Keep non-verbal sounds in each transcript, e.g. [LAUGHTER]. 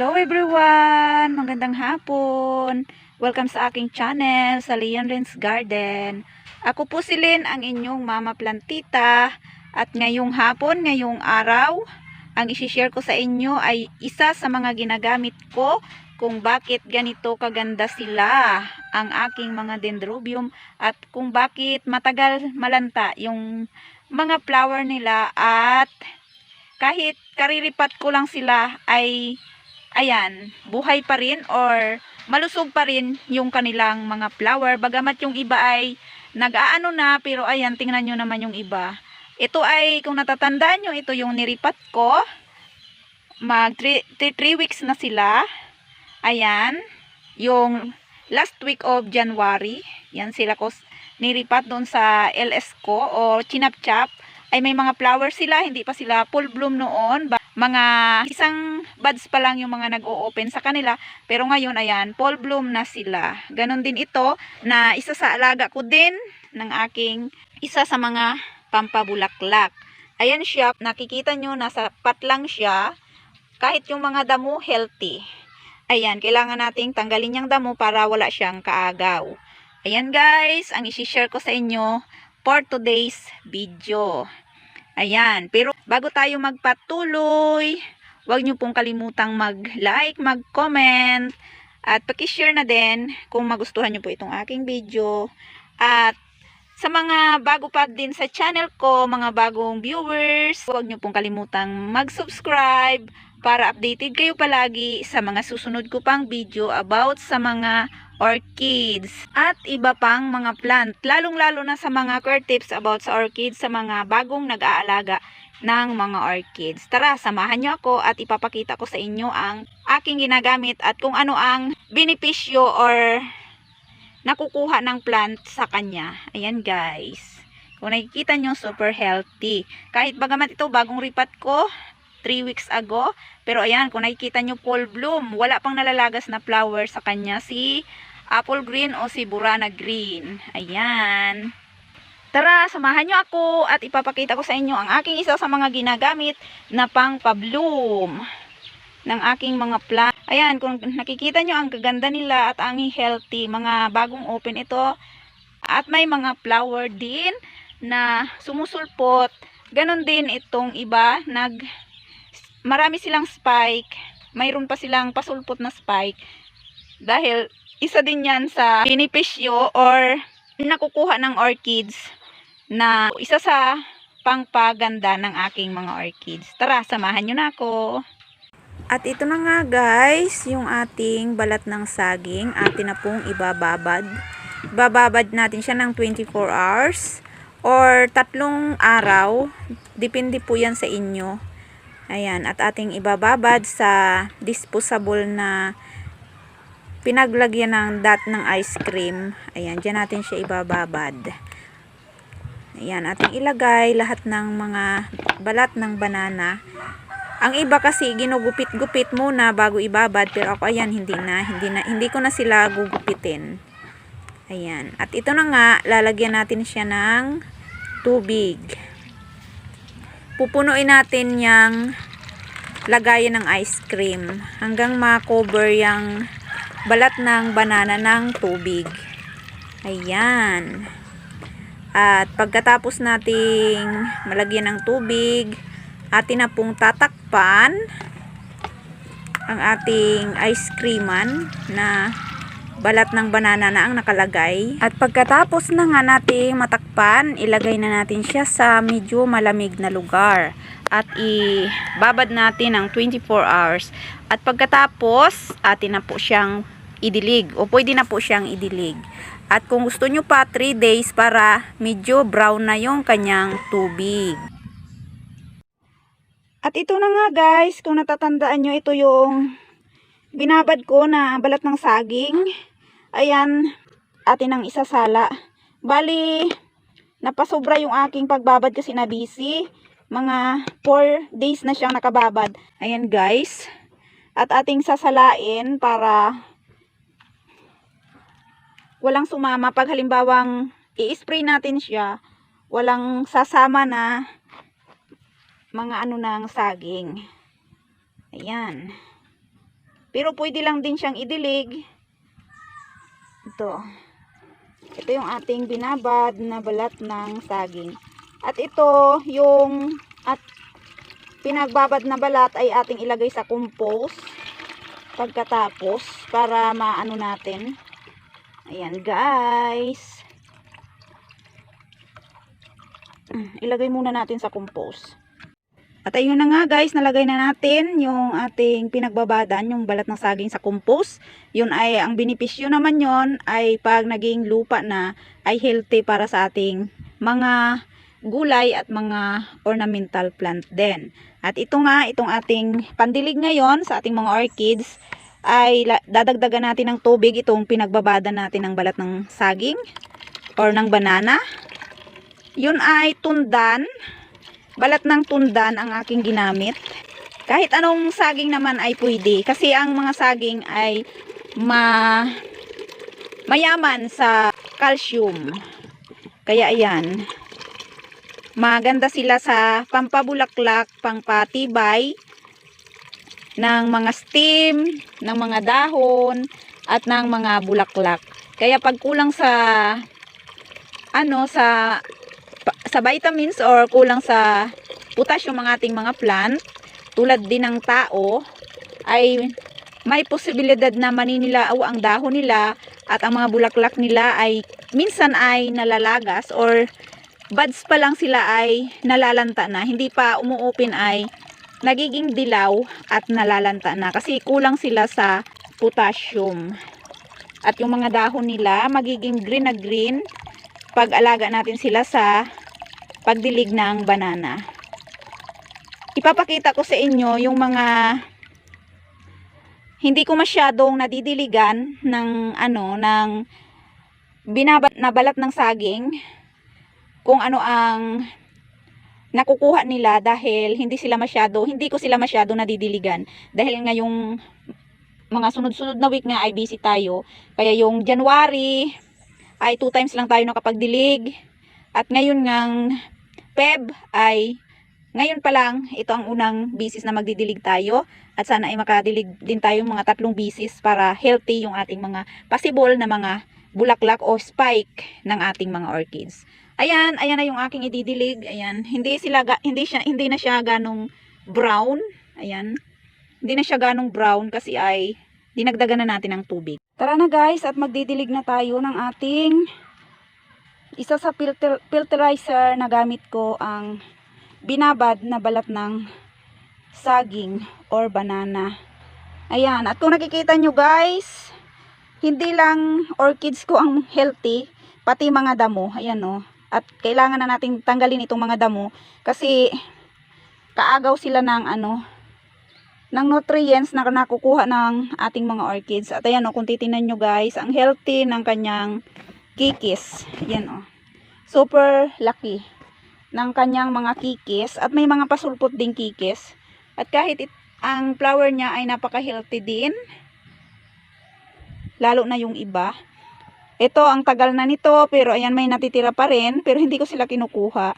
Hello everyone! Magandang hapon! Welcome sa aking channel, sa Leon Ren's Garden. Ako po si Lynn, ang inyong mama plantita. At ngayong hapon, ngayong araw, ang isishare ko sa inyo ay isa sa mga ginagamit ko kung bakit ganito kaganda sila ang aking mga dendrobium at kung bakit matagal malanta yung mga flower nila at kahit kariripat ko lang sila ay ayan, buhay pa rin or malusog pa rin yung kanilang mga flower. Bagamat yung iba ay nag-aano na, pero ayan, tingnan nyo naman yung iba. Ito ay, kung natatandaan nyo, ito yung niripat ko. Mag 3 weeks na sila. Ayan, yung last week of January. Yan sila ko niripat doon sa LS ko o chinap-chap ay may mga flowers sila, hindi pa sila full bloom noon. Mga isang buds pa lang yung mga nag-o-open sa kanila. Pero ngayon, ayan, full bloom na sila. Ganon din ito na isa sa alaga ko din ng aking isa sa mga pampabulaklak. Ayan siya, nakikita nyo, nasa pat lang siya. Kahit yung mga damo, healthy. Ayan, kailangan nating tanggalin yung damo para wala siyang kaagaw. Ayan guys, ang isi-share ko sa inyo for today's video. Ayan, pero bago tayo magpatuloy, huwag niyo pong kalimutang mag-like, mag-comment, at pakishare na din kung magustuhan niyo po itong aking video. At sa mga bago pa din sa channel ko, mga bagong viewers, huwag niyo pong kalimutang mag-subscribe para updated kayo palagi sa mga susunod ko pang video about sa mga orchids at iba pang mga plant. Lalong-lalo na sa mga care tips about sa orchids sa mga bagong nag-aalaga ng mga orchids. Tara, samahan niyo ako at ipapakita ko sa inyo ang aking ginagamit at kung ano ang benepisyo or nakukuha ng plant sa kanya. Ayan guys. Kung nakikita nyo, super healthy. Kahit bagamat ito, bagong ripat ko, 3 weeks ago. Pero ayan, kung nakikita nyo, full bloom. Wala pang nalalagas na flower sa kanya. Si apple green o si burana green. Ayan. Tara, samahan nyo ako at ipapakita ko sa inyo ang aking isa sa mga ginagamit na pang pabloom ng aking mga plant. Ayan, kung nakikita nyo ang kaganda nila at ang healthy, mga bagong open ito. At may mga flower din na sumusulpot. Ganon din itong iba, nag marami silang spike. Mayroon pa silang pasulpot na spike. Dahil isa din yan sa benepisyo or nakukuha ng orchids na isa sa pangpaganda ng aking mga orchids. Tara, samahan nyo na ako. At ito na nga guys, yung ating balat ng saging, atin na pong ibababad. Bababad natin siya ng 24 hours or tatlong araw. Depende po yan sa inyo. Ayan, at ating ibababad sa disposable na pinaglagyan ng dot ng ice cream. Ayan, dyan natin siya ibababad. Ayan, ating ilagay lahat ng mga balat ng banana. Ang iba kasi ginugupit-gupit muna bago ibabad pero ako ayan hindi na, hindi na hindi ko na sila gugupitin. Ayan. At ito na nga lalagyan natin siya ng tubig. Pupunuin natin yung lagayan ng ice cream hanggang ma-cover yung balat ng banana ng tubig. Ayan. At pagkatapos nating malagyan ng tubig, atin na pong tatakpan ang ating ice creaman na balat ng banana na ang nakalagay. At pagkatapos na nga nating matakpan, ilagay na natin siya sa medyo malamig na lugar. At ibabad natin ng 24 hours. At pagkatapos, atin na po siyang idilig. O pwede na po siyang idilig. At kung gusto nyo pa, 3 days para medyo brown na yung kanyang tubig. At ito na nga guys, kung natatandaan nyo, ito yung binabad ko na balat ng saging. Ayan, atin ang isasala. Bali, napasobra yung aking pagbabad kasi na busy. Mga 4 days na siyang nakababad. Ayan guys. At ating sasalain para walang sumama. Pag halimbawang i-spray natin siya, walang sasama na mga ano ng saging. Ayan. Pero pwede lang din siyang idilig. Ito. Ito yung ating binabad na balat ng saging. At ito, yung at pinagbabad na balat ay ating ilagay sa compost pagkatapos para maano natin. Ayan guys. Mm, Ilagay muna natin sa compost. At ayun na nga guys, nalagay na natin yung ating pinagbabadan, yung balat ng saging sa compost. Yun ay, ang benepisyo naman yon ay pag naging lupa na ay healthy para sa ating mga gulay at mga ornamental plant din. At ito nga, itong ating pandilig ngayon sa ating mga orchids ay dadagdagan natin ng tubig itong pinagbabadan natin ng balat ng saging or ng banana. Yun ay tundan balat ng tundan ang aking ginamit. Kahit anong saging naman ay pwede. Kasi ang mga saging ay ma mayaman sa calcium. Kaya ayan. Maganda sila sa pampabulaklak, pangpatibay ng mga stem, ng mga dahon, at ng mga bulaklak. Kaya pag kulang sa ano sa sa vitamins or kulang sa potassium ang ating mga plant, tulad din ng tao, ay may posibilidad na maninilao ang dahon nila at ang mga bulaklak nila ay minsan ay nalalagas or buds pa lang sila ay nalalanta na. Hindi pa umuupin ay nagiging dilaw at nalalanta na kasi kulang sila sa potassium. At yung mga dahon nila magiging green na green pag alaga natin sila sa pagdilig ng banana. Ipapakita ko sa inyo yung mga hindi ko masyadong nadidiligan ng ano ng binabat na balat ng saging kung ano ang nakukuha nila dahil hindi sila masyado hindi ko sila masyado nadidiligan dahil ngayong mga sunod-sunod na week nga ay busy tayo kaya yung January ay two times lang tayo nakapagdilig. At ngayon ngang Feb ay ngayon pa lang ito ang unang bisis na magdidilig tayo at sana ay makadilig din tayo mga tatlong bisis para healthy yung ating mga possible na mga bulaklak o spike ng ating mga orchids. Ayan, ayan na yung aking ididilig. Ayan, hindi sila hindi siya hindi na siya ganong brown. Ayan. Hindi na siya ganong brown kasi ay dinagdagan na natin ng tubig. Tara na guys at magdidilig na tayo ng ating isa sa filter, filterizer na gamit ko ang binabad na balat ng saging or banana. Ayan, at kung nakikita nyo guys, hindi lang orchids ko ang healthy, pati mga damo. Ayan o. At kailangan na nating tanggalin itong mga damo kasi kaagaw sila ng ano, ng nutrients na nakukuha ng ating mga orchids. At ayan o, kung titingnan nyo guys, ang healthy ng kanyang kikis. Ayan o. Super lucky ng kanyang mga kikis. At may mga pasulpot ding kikis. At kahit it, ang flower niya ay napaka-healthy din. Lalo na yung iba. Ito, ang tagal na nito, pero ayan may natitira pa rin, pero hindi ko sila kinukuha.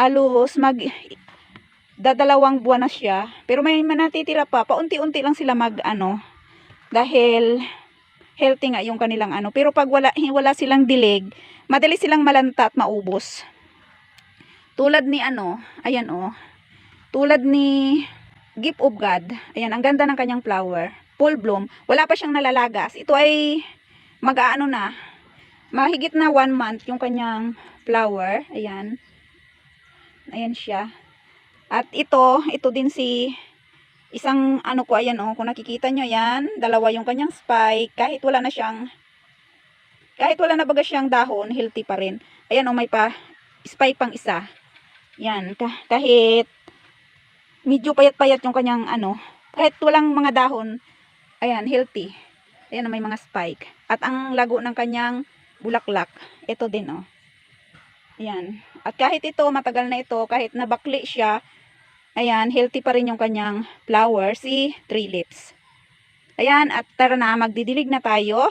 Halos mag dadalawang buwan na siya. Pero may manatitira pa. Paunti-unti lang sila mag ano. Dahil healthy nga yung kanilang ano. Pero pag wala, wala silang dilig, madali silang malanta at maubos. Tulad ni ano, ayan oh. Tulad ni Gift of God. Ayan, ang ganda ng kanyang flower. Full bloom. Wala pa siyang nalalagas. Ito ay mag-aano na. Mahigit na one month yung kanyang flower. Ayan. Ayan siya. At ito, ito din si isang ano ko, ayan oh, kung nakikita nyo yan, dalawa yung kanyang spike, kahit wala na siyang, kahit wala na baga siyang dahon, healthy pa rin. Ayan oh, may pa, spike pang isa. Yan, ka- kahit medyo payat-payat yung kanyang ano, kahit walang mga dahon, ayan, healthy. Ayan, may mga spike. At ang lago ng kanyang bulaklak, ito din oh. Ayan. At kahit ito, matagal na ito, kahit nabakli siya, ayan, healthy pa rin yung kanyang flower, si three lips. Ayan, at tara na, magdidilig na tayo.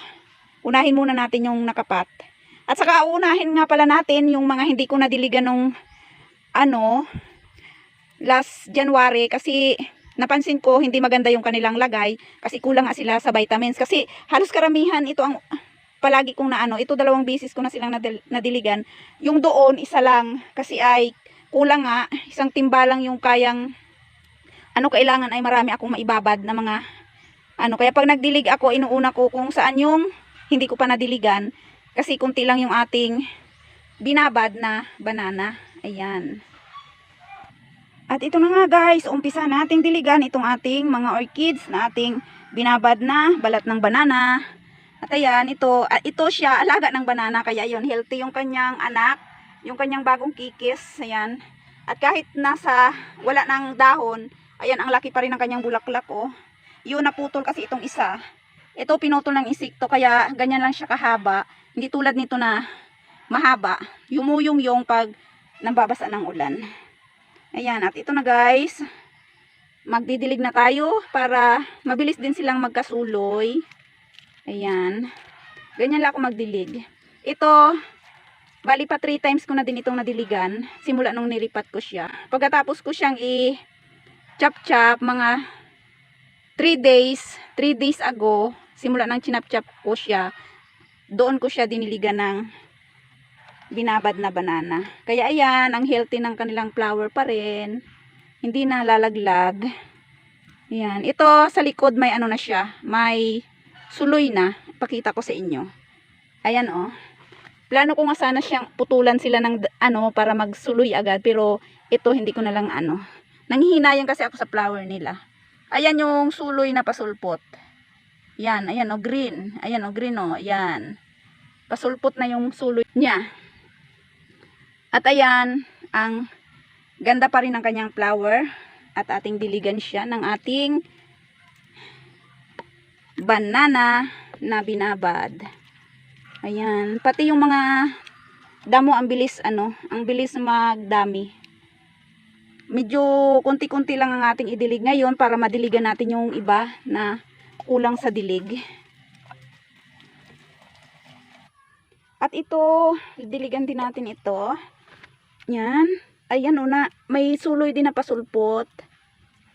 Unahin muna natin yung nakapat. At saka unahin nga pala natin yung mga hindi ko nadiligan nung ano, last January kasi napansin ko hindi maganda yung kanilang lagay kasi kulang nga sila sa vitamins. Kasi halos karamihan ito ang palagi kong naano, ito dalawang bisis ko na silang nadil- nadiligan. Yung doon, isa lang. Kasi ay kulang nga, isang timba lang yung kayang ano kailangan ay marami akong maibabad na mga ano. Kaya pag nagdilig ako, inuuna ko kung saan yung hindi ko pa nadiligan. Kasi kunti lang yung ating binabad na banana. Ayan. At ito na nga guys, umpisa nating diligan itong ating mga orchids na ating binabad na balat ng banana. At ayan, ito, ah, ito siya, alaga ng banana, kaya yun, healthy yung kanyang anak, yung kanyang bagong kikis, ayan. At kahit nasa, wala ng dahon, ayan, ang laki pa rin ng kanyang bulaklak, oh. Yun, naputol kasi itong isa. Ito, pinutol ng insekto, kaya ganyan lang siya kahaba. Hindi tulad nito na mahaba. Yumuyong yung pag nababasa ng ulan. Ayan, at ito na guys. Magdidilig na tayo para mabilis din silang magkasuloy. Ayan. Ganyan lang ako magdilig. Ito, bali pa 3 times ko na din itong nadiligan. Simula nung nilipat ko siya. Pagkatapos ko siyang i chop-chop mga 3 days, 3 days ago, simula nang chinap-chop ko siya, doon ko siya diniligan ng binabad na banana. Kaya ayan, ang healthy ng kanilang flower pa rin. Hindi na lalaglag. Ayan. Ito, sa likod may ano na siya. May suloy na. Pakita ko sa inyo. Ayan oh. Plano ko nga sana siyang putulan sila ng ano para magsuloy agad. Pero ito hindi ko na lang ano. Nanghihinayang kasi ako sa flower nila. Ayan yung suloy na pasulpot. Yan, ayan oh, green. Ayan oh, green oh, ayan. Pasulpot na yung suloy niya. At ayan, ang ganda pa rin ng kanyang flower. At ating diligan siya ng ating banana na binabad. Ayan, pati yung mga damo ang bilis ano, ang bilis magdami. Medyo konti-konti lang ang ating idilig ngayon para madiligan natin yung iba na kulang sa dilig. At ito, diligan din natin ito. Yan. Ayan o na, may suloy din na pasulpot.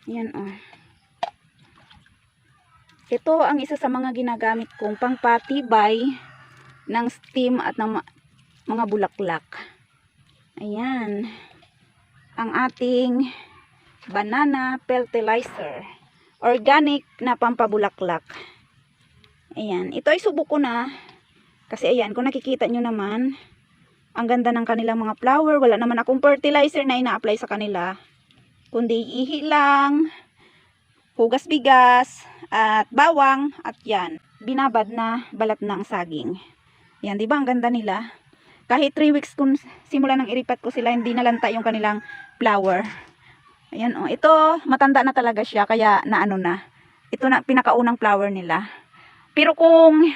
Yan o. Ito ang isa sa mga ginagamit kong pangpatibay ng steam at ng mga bulaklak. Ayan. Ang ating banana fertilizer. Organic na pampabulaklak. Ayan. Ito ay subok ko na. Kasi ayan, kung nakikita nyo naman, ang ganda ng kanilang mga flower. Wala naman akong fertilizer na ina-apply sa kanila. Kundi ihi lang, hugas bigas, at bawang, at yan. Binabad na balat ng saging. Yan, di ba? Ang ganda nila. Kahit 3 weeks kung simula nang iripat ko sila, hindi nalanta yung kanilang flower. Ayan, oh. Ito, matanda na talaga siya, kaya naano na. Ito na, pinakaunang flower nila. Pero kung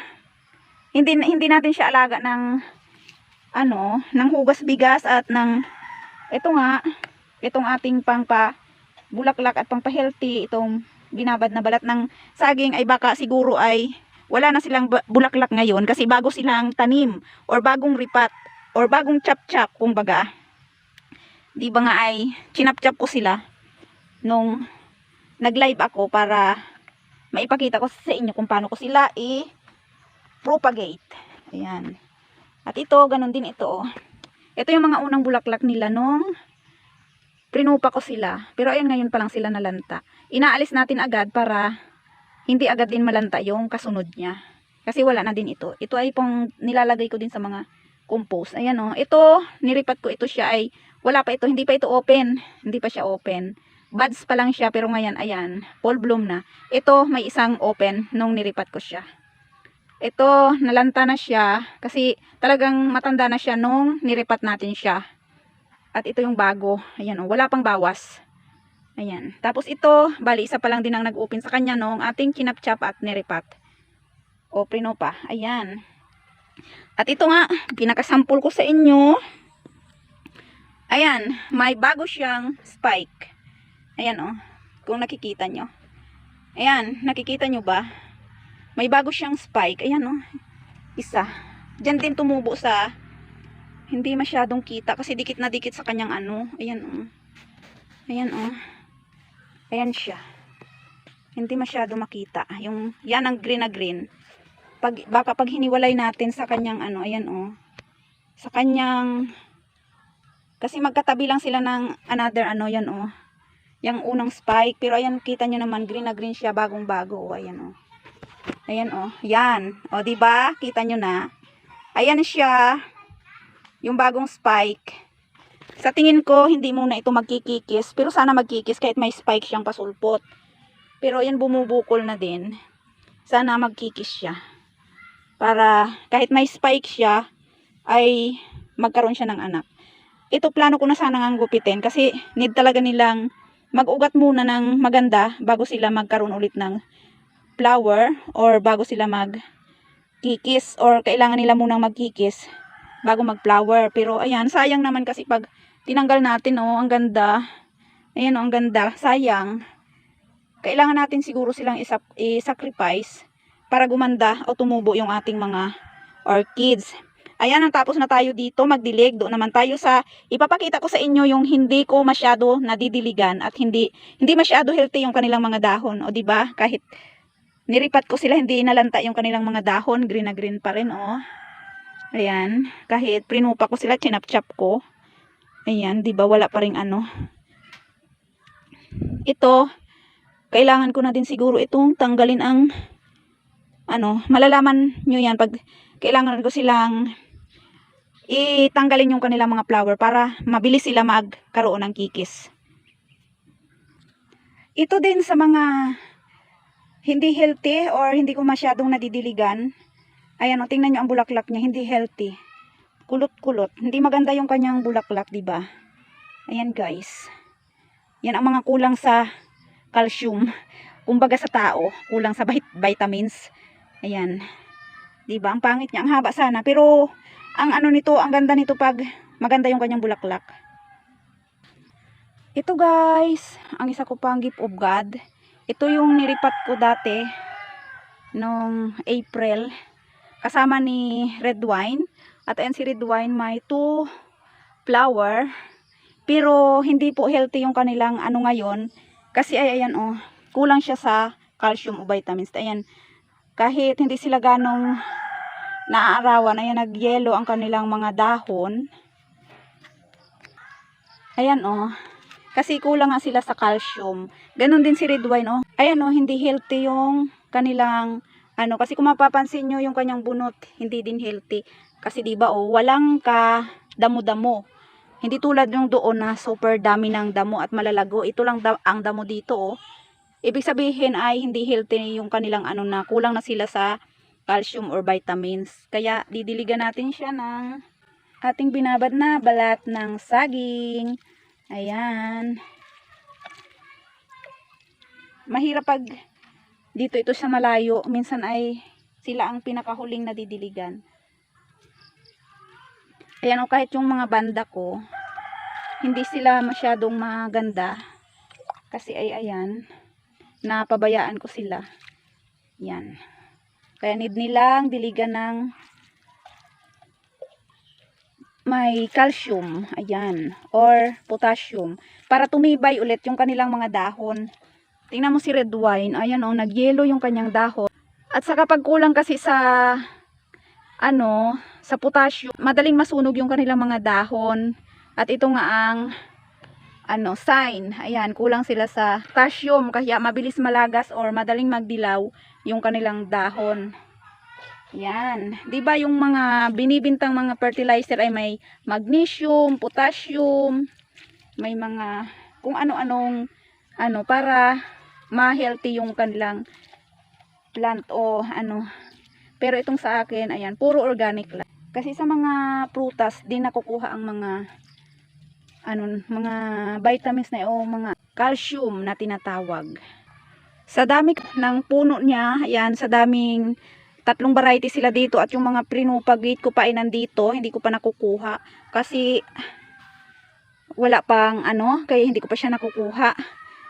hindi, hindi natin siya alaga ng ano, ng hugas bigas at ng ito nga, itong ating pangpa bulaklak at pangpa healthy itong binabad na balat ng saging ay baka siguro ay wala na silang bulaklak ngayon kasi bago silang tanim or bagong ripat or bagong chap-chap kumbaga. Di ba nga ay chinap-chap ko sila nung nag-live ako para maipakita ko sa inyo kung paano ko sila i propagate. Ayan. At ito, ganun din ito. Oh. Ito yung mga unang bulaklak nila nung prinupa ko sila. Pero ayan ngayon pa lang sila nalanta. Inaalis natin agad para hindi agad din malanta yung kasunod niya. Kasi wala na din ito. Ito ay pong nilalagay ko din sa mga compost. Ayan. Oh. Ito, niripat ko ito siya ay wala pa ito. Hindi pa ito open. Hindi pa siya open. Buds pa lang siya pero ngayon ayan. Full bloom na. Ito may isang open nung niripat ko siya. Ito, nalanta na siya kasi talagang matanda na siya nung niripat natin siya. At ito yung bago. Ayan o, wala pang bawas. Ayan. Tapos ito, bali isa pa lang din ang nag-open sa kanya nung ating chinap-chap at niripat. O, prino pa. Ayan. At ito nga, pinakasampul ko sa inyo. Ayan, may bago siyang spike. Ayan o, kung nakikita nyo. Ayan, nakikita nyo ba? May bago siyang spike. Ayan o. Isa. Diyan din tumubo sa hindi masyadong kita kasi dikit na dikit sa kanyang ano. Ayan o. Ayan o. Ayan siya. Hindi masyado makita. Yung, yan ang green na green. Pag, baka pag hiniwalay natin sa kanyang ano, ayan oh. Sa kanyang, kasi magkatabi lang sila ng another ano, yan oh. Yung unang spike. Pero ayan, kita nyo naman, green na green siya, bagong bago. Oh, ayan oh. Ayan oh. Yan. O, di ba Kita nyo na. Ayan siya. Yung bagong spike. Sa tingin ko, hindi muna ito magkikikis. Pero sana magkikis kahit may spike siyang pasulpot. Pero ayan bumubukol na din. Sana magkikis siya. Para kahit may spike siya, ay magkaroon siya ng anak. Ito plano ko na sana ngang gupitin kasi need talaga nilang mag-ugat muna ng maganda bago sila magkaroon ulit ng flower or bago sila mag kikis or kailangan nila munang magkikis bago mag-flower. Pero ayan, sayang naman kasi pag tinanggal natin, oh, ang ganda. Ayan, oh, ang ganda. Sayang. Kailangan natin siguro silang i-sacrifice para gumanda o tumubo yung ating mga orchids. Ayan, natapos na tayo dito, magdilig. Doon naman tayo sa, ipapakita ko sa inyo yung hindi ko masyado nadidiligan at hindi hindi masyado healthy yung kanilang mga dahon. O, di ba Kahit niripat ko sila, hindi inalanta yung kanilang mga dahon. Green na green pa rin, oh. Ayan. Kahit prinupa ko sila, chinap-chap ko. Ayan, di ba wala pa rin ano. Ito, kailangan ko na din siguro itong tanggalin ang ano, malalaman nyo yan pag kailangan ko silang itanggalin yung kanilang mga flower para mabilis sila magkaroon ng kikis. Ito din sa mga hindi healthy or hindi ko masyadong nadidiligan. Ayan o, tingnan nyo ang bulaklak niya, hindi healthy. Kulot-kulot. Hindi maganda yung kanyang bulaklak, di ba? Ayan guys. Yan ang mga kulang sa calcium. Kumbaga sa tao, kulang sa vit- vitamins. Ayan. 'Di ba? Ang pangit niya, ang haba sana, pero ang ano nito, ang ganda nito pag maganda yung kanyang bulaklak. Ito guys, ang isa ko pang gift of God. Ito yung niripat ko dati nung April kasama ni Red Wine. At ayan si Red Wine may two flower. Pero hindi po healthy yung kanilang ano ngayon. Kasi ay ayan oh, kulang siya sa calcium o vitamins. Ayan, kahit hindi sila ganong naaarawan, ayan nagyelo ang kanilang mga dahon. Ayan oh, kasi kulang nga sila sa calcium. Ganon din si red wine oh. Ayan oh, hindi healthy yung kanilang ano kasi kung mapapansin nyo yung kanyang bunot, hindi din healthy. Kasi 'di ba oh, walang ka damo-damo. Hindi tulad yung doon na super dami ng damo at malalago. Ito lang da- ang damo dito oh. Ibig sabihin ay hindi healthy yung kanilang ano na kulang na sila sa calcium or vitamins. Kaya didiligan natin siya ng ating binabad na balat ng saging. Ayan. Mahirap pag dito ito sa malayo. Minsan ay sila ang pinakahuling nadidiligan. Ayan o kahit yung mga banda ko, hindi sila masyadong maganda. Kasi ay ayan, napabayaan ko sila. Yan. Kaya need nilang diligan ng may calcium, ayan, or potassium, para tumibay ulit yung kanilang mga dahon. Tingnan mo si red wine, ayan o, nagyelo yung kanyang dahon. At saka pag kulang kasi sa, ano, sa potassium, madaling masunog yung kanilang mga dahon. At ito nga ang, ano, sign, ayan, kulang sila sa potassium, kaya mabilis malagas or madaling magdilaw yung kanilang dahon. Yan. 'Di ba yung mga binibintang mga fertilizer ay may magnesium, potassium, may mga kung ano-anong ano para ma-healthy yung kanilang plant o ano. Pero itong sa akin, ayan, puro organic lang. Kasi sa mga prutas, di nakukuha ang mga ano, mga vitamins na o mga calcium na tinatawag. Sa dami ng puno niya, ayan, sa daming tatlong variety sila dito at yung mga prinupagate ko pa ay nandito, hindi ko pa nakukuha kasi wala pang ano, kaya hindi ko pa siya nakukuha.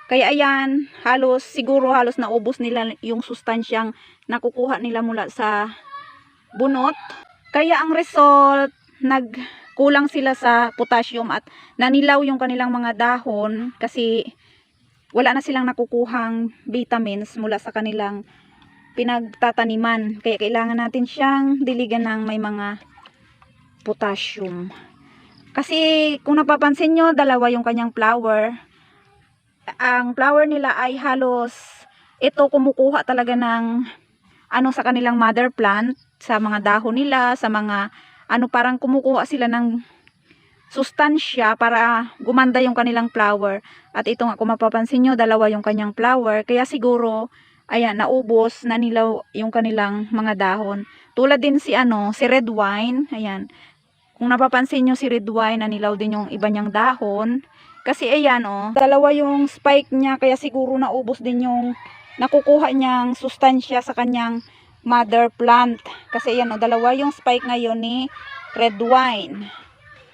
Kaya ayan, halos siguro halos naubos nila yung sustansyang nakukuha nila mula sa bunot. Kaya ang result, nagkulang sila sa potassium at nanilaw yung kanilang mga dahon kasi wala na silang nakukuhang vitamins mula sa kanilang pinagtataniman. Kaya kailangan natin siyang diligan ng may mga potassium. Kasi kung napapansin nyo, dalawa yung kanyang flower. Ang flower nila ay halos ito kumukuha talaga ng ano sa kanilang mother plant, sa mga dahon nila, sa mga ano parang kumukuha sila ng sustansya para gumanda yung kanilang flower. At ito nga kung mapapansin nyo, dalawa yung kanyang flower. Kaya siguro, ayan, naubos, nanilaw yung kanilang mga dahon. Tulad din si ano, si red wine, ayan. Kung napapansin nyo si red wine, nanilaw din yung iba niyang dahon. Kasi ayan oh, dalawa yung spike niya, kaya siguro naubos din yung nakukuha niyang sustansya sa kanyang mother plant. Kasi ayan oh, dalawa yung spike ngayon ni red wine.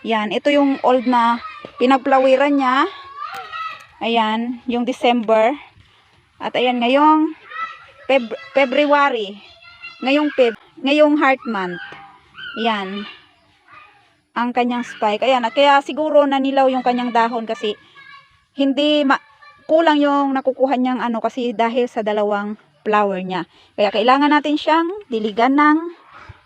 Yan, ito yung old na pinagplawiran niya. Ayan, yung December. At ayan, ngayong Feb- February. Ngayong Feb, ngayong heart month. Yan. Ang kanyang spike. Ayan, kaya siguro nanilaw yung kanyang dahon kasi hindi ma kulang yung nakukuha niyang ano kasi dahil sa dalawang flower niya. Kaya kailangan natin siyang diligan ng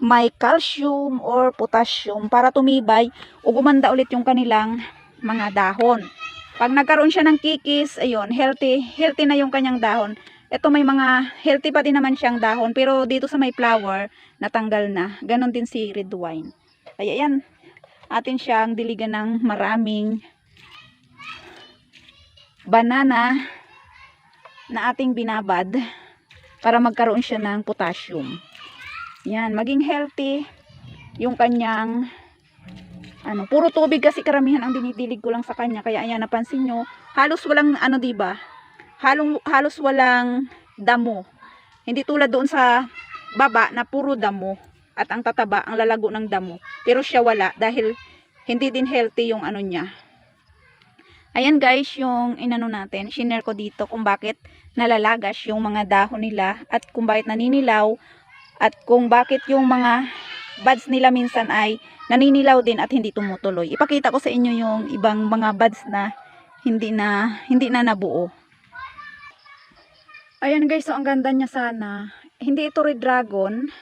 may calcium or potassium para tumibay o gumanda ulit yung kanilang mga dahon. Pag nagkaroon siya ng kikis, ayun, healthy, healthy na yung kanyang dahon. Ito may mga healthy pa din naman siyang dahon pero dito sa may flower natanggal na. Ganon din si red wine. Ay ayan, atin siyang diligan ng maraming banana na ating binabad para magkaroon siya ng potassium. Yan, maging healthy yung kanyang ano, puro tubig kasi karamihan ang dinidilig ko lang sa kanya. Kaya ayan, napansin nyo, halos walang ano ba? Halong, halos walang damo. Hindi tulad doon sa baba na puro damo at ang tataba, ang lalago ng damo. Pero siya wala dahil hindi din healthy yung ano niya. Ayan guys, yung inano natin, shinare ko dito kung bakit nalalagas yung mga dahon nila at kung bakit naninilaw at kung bakit yung mga buds nila minsan ay naninilaw din at hindi tumutuloy. Ipakita ko sa inyo yung ibang mga buds na hindi na hindi na nabuo. Ayan guys, so ang ganda niya sana. Hindi ito red dragon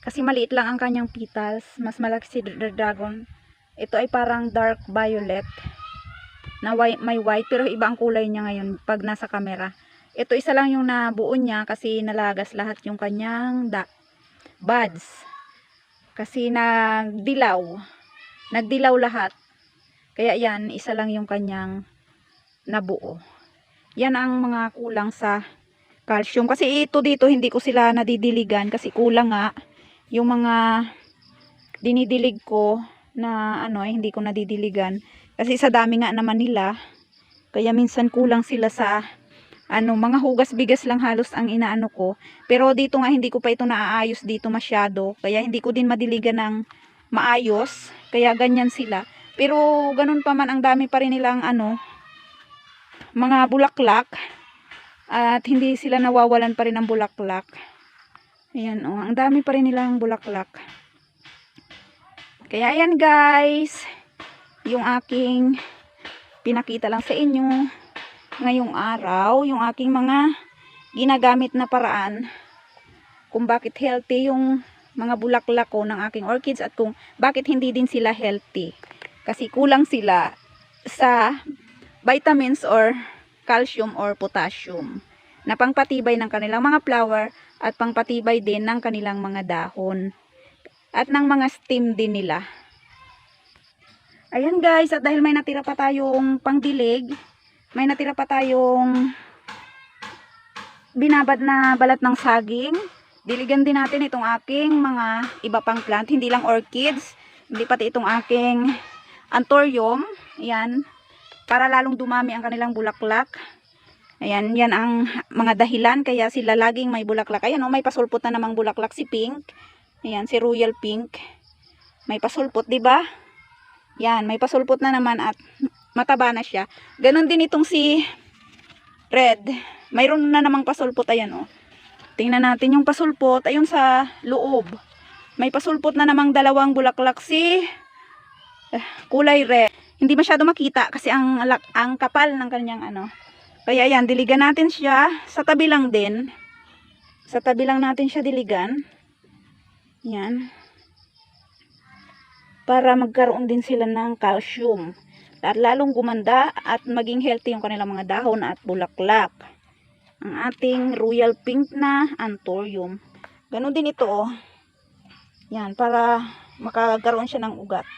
kasi maliit lang ang kanyang petals. Mas malaki si red dragon. Ito ay parang dark violet na white, may white pero iba ang kulay niya ngayon pag nasa camera. Ito isa lang yung nabuo niya kasi nalagas lahat yung kanyang da buds. Kasi nagdilaw. Nagdilaw lahat. Kaya yan, isa lang yung kanyang nabuo. Yan ang mga kulang sa calcium. Kasi ito dito, hindi ko sila nadidiligan kasi kulang nga yung mga dinidilig ko na ano, eh, hindi ko nadidiligan. Kasi sa dami nga naman nila, kaya minsan kulang sila sa ano, mga hugas bigas lang halos ang inaano ko. Pero dito nga hindi ko pa ito naaayos dito masyado. Kaya hindi ko din madiligan ng maayos. Kaya ganyan sila. Pero ganun pa man ang dami pa rin nilang ano, mga bulaklak. At hindi sila nawawalan pa rin ng bulaklak. Ayan oh, ang dami pa rin nilang bulaklak. Kaya ayan guys, yung aking pinakita lang sa inyo ngayong araw, yung aking mga ginagamit na paraan kung bakit healthy yung mga bulaklak ko ng aking orchids at kung bakit hindi din sila healthy. Kasi kulang sila sa vitamins or calcium or potassium na pangpatibay ng kanilang mga flower at pangpatibay din ng kanilang mga dahon at ng mga stem din nila. Ayan guys, at dahil may natira pa tayong pangdilig, may natira pa tayong binabad na balat ng saging. Diligan din natin itong aking mga iba pang plant, hindi lang orchids, hindi pati itong aking anthurium. Ayan, para lalong dumami ang kanilang bulaklak. Ayan, yan ang mga dahilan kaya sila laging may bulaklak. Ayan, oh, may pasulpot na namang bulaklak si Pink. Ayan, si Royal Pink. May pasulpot, ba? Yan, may pasulpot na naman at mataba na siya. Ganon din itong si Red. Mayroon na namang pasulpot, ayan oh. Tingnan natin yung pasulpot, ayun sa loob. May pasulpot na namang dalawang bulaklak si eh, kulay red. Hindi masyado makita kasi ang ang kapal ng kanyang ano, Kaya yan, diligan natin siya. Sa tabi lang din. Sa tabi lang natin siya diligan. Yan. Para magkaroon din sila ng calcium. At lalong gumanda at maging healthy yung kanilang mga dahon at bulaklak. Ang ating royal pink na anthurium. Ganon din ito oh. Yan, para makakaroon siya ng ugat.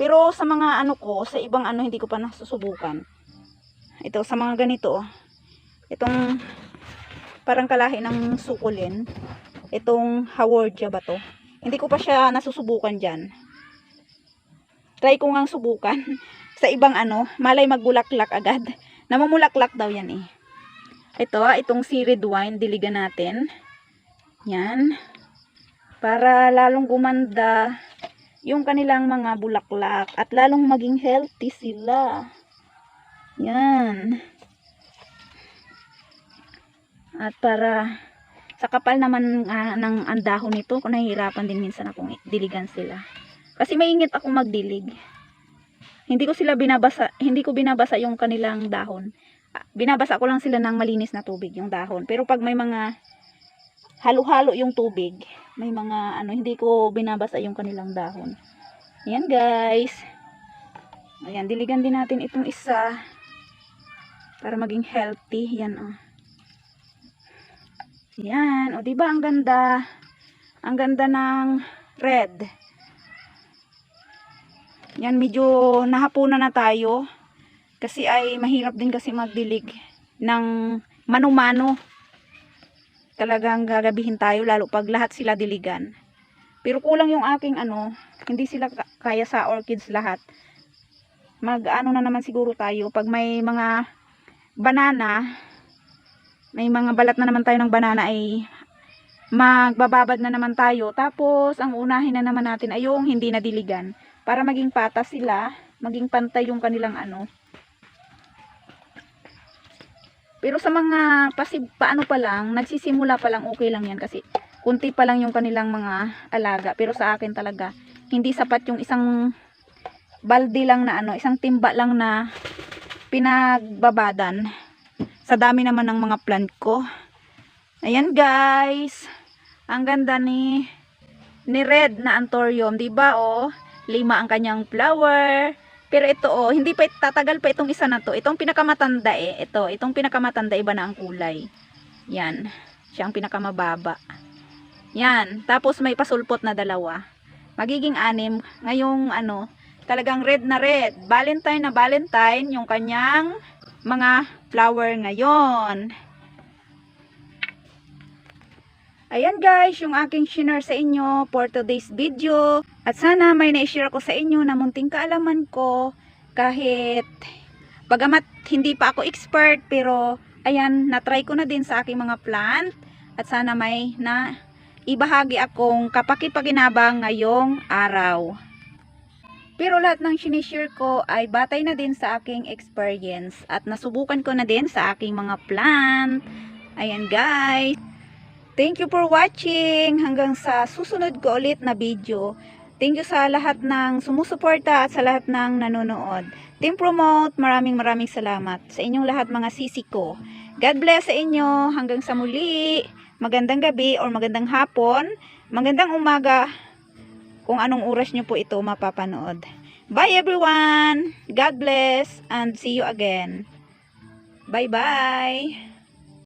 Pero sa mga ano ko, sa ibang ano hindi ko pa nasusubukan. Ito sa mga ganito, oh. itong parang kalahi ng sukulin. Itong hawordia ba to? Hindi ko pa siya nasusubukan dyan. Try ko ngang subukan. [LAUGHS] sa ibang ano, malay magbulaklak agad. Namumulaklak daw yan eh. Ito, itong seared wine, diligan natin. Yan. Para lalong gumanda yung kanilang mga bulaklak at lalong maging healthy sila. Yan. At para sa kapal naman ah, ng andahon nito, kung nahihirapan din minsan akong diligan sila. Kasi maingit ako magdilig. Hindi ko sila binabasa, hindi ko binabasa yung kanilang dahon. Ah, Binabasa ko lang sila ng malinis na tubig, yung dahon. Pero pag may mga halo-halo yung tubig, may mga ano, hindi ko binabasa yung kanilang dahon. Ayan guys. Ayan, diligan din natin itong isa para maging healthy. Yan oh. Yan, o diba ang ganda? Ang ganda ng red. Yan, medyo nahapunan na tayo. Kasi ay mahirap din kasi magdilig ng mano-mano. Talagang gagabihin tayo lalo pag lahat sila diligan. Pero kulang yung aking ano, hindi sila ka- kaya sa orchids lahat. Mag ano na naman siguro tayo pag may mga banana, may mga balat na naman tayo ng banana ay magbababad na naman tayo. Tapos, ang unahin na naman natin ay yung hindi nadiligan. Para maging patas sila, maging pantay yung kanilang ano. Pero sa mga pasib, paano pa lang, nagsisimula pa lang, okay lang yan kasi kunti pa lang yung kanilang mga alaga. Pero sa akin talaga, hindi sapat yung isang balde lang na ano, isang timba lang na pinagbabadan sa dami naman ng mga plant ko. Ayan guys. Ang ganda ni ni red na anthurium, 'di ba oh? Lima ang kanyang flower. Pero ito oh, hindi pa tatagal pa itong isa na to. Itong pinakamatanda eh. Ito, itong pinakamatanda iba na ang kulay. Yan. Siya ang pinakamababa. Yan. Tapos may pasulpot na dalawa. Magiging anim. Ngayong ano, talagang red na red. Valentine na Valentine yung kanyang mga flower ngayon. Ayan guys, yung aking share sa inyo for today's video. At sana may na-share ko sa inyo na munting kaalaman ko kahit bagamat hindi pa ako expert pero ayan, na-try ko na din sa aking mga plant at sana may na ibahagi akong kapakipaginabang ngayong araw. Pero lahat ng sinishare ko ay batay na din sa aking experience at nasubukan ko na din sa aking mga plant. Ayan guys. Thank you for watching. Hanggang sa susunod ko ulit na video. Thank you sa lahat ng sumusuporta at sa lahat ng nanonood. Team Promote, maraming maraming salamat sa inyong lahat mga sisi ko. God bless sa inyo. Hanggang sa muli. Magandang gabi or magandang hapon. Magandang umaga kung anong oras nyo po ito mapapanood. Bye everyone! God bless and see you again. Bye-bye!